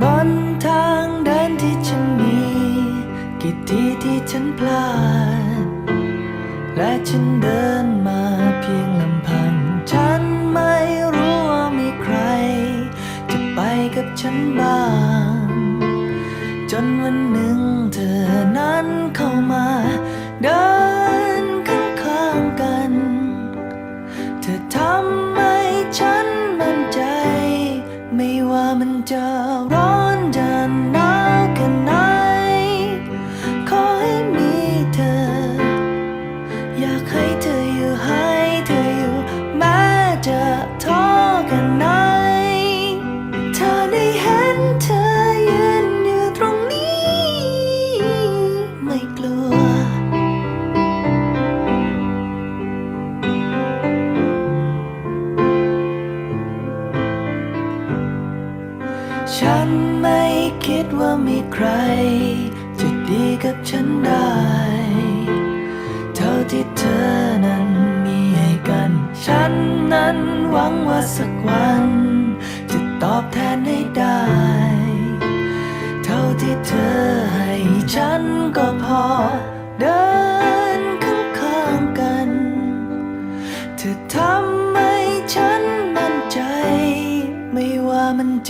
บนทางเดินที่ฉันมีกี่ทีที่ฉันพลาด และฉันเดินมาเพียงลำพัง ฉันไม่รู้ว่ามีใคร จะไปกับฉันบ้าง จนวันหนึ่งเธอนั้นเข้ามา เดินข้างข้างกัน เธอทำให้ฉันมั่นใจ ไม่ว่ามันจะ ฉันไม่คิดว่ามีใคร จะดีกับฉันได้ เท่าที่เธอนั้นมีให้กัน ฉันนั้นหวังว่าสักวัน จะตอบแทนให้ได้ เท่าที่เธอให้ฉันก็พอ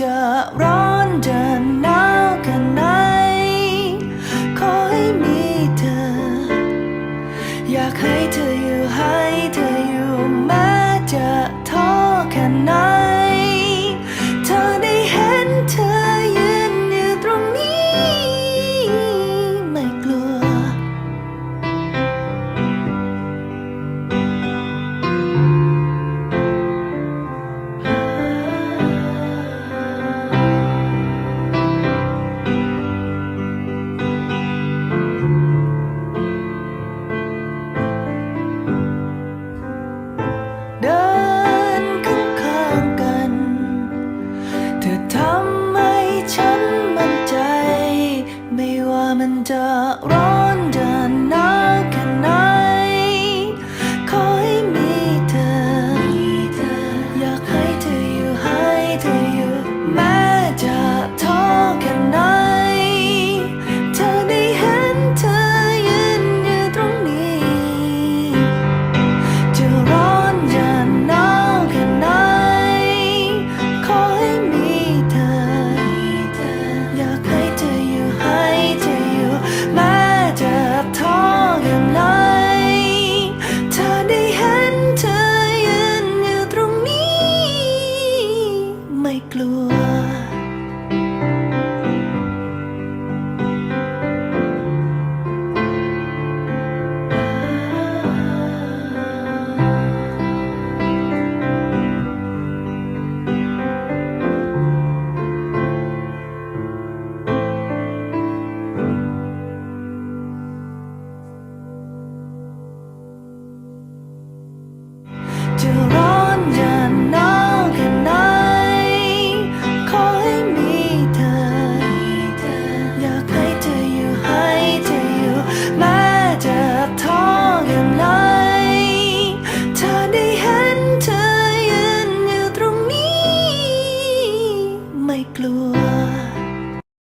จะร้อนจะหนาวแค่ไหน ขอให้มีเธอ อยากให้เธออยู่ให้เธออยู่แม้จะท้อแค่ไหน Ronda, Ronda, Nakana.